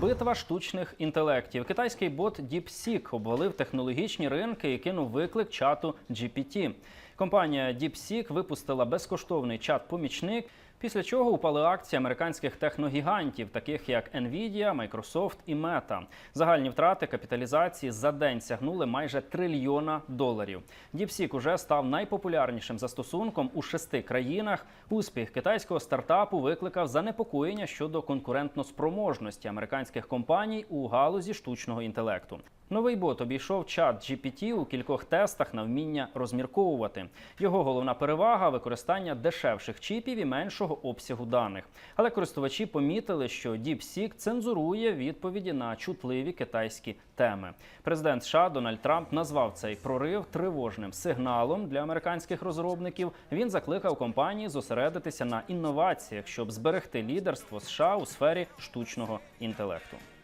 Битва штучних інтелектів. Китайський бот DeepSeek обвалив технологічні ринки і кинув виклик чату GPT. Компанія DeepSeek випустила безкоштовний чат-помічник. Після чого упали акції американських техногігантів, таких як Nvidia, Microsoft і Meta. Загальні втрати капіталізації за день сягнули майже трильйона доларів. DeepSeek уже став найпопулярнішим застосунком у шести країнах. Успіх китайського стартапу викликав занепокоєння щодо конкурентноспроможності американських компаній у галузі штучного інтелекту. Новий бот обійшов чат GPT у кількох тестах на вміння розмірковувати. Його головна перевага використання дешевших чіпів і меншого обсягу даних. Але користувачі помітили, що DeepSeek цензурує відповіді на чутливі китайські теми. Президент США Дональд Трамп назвав цей прорив тривожним сигналом для американських розробників. Він закликав компанії зосередитися на інноваціях, щоб зберегти лідерство США у сфері штучного інтелекту.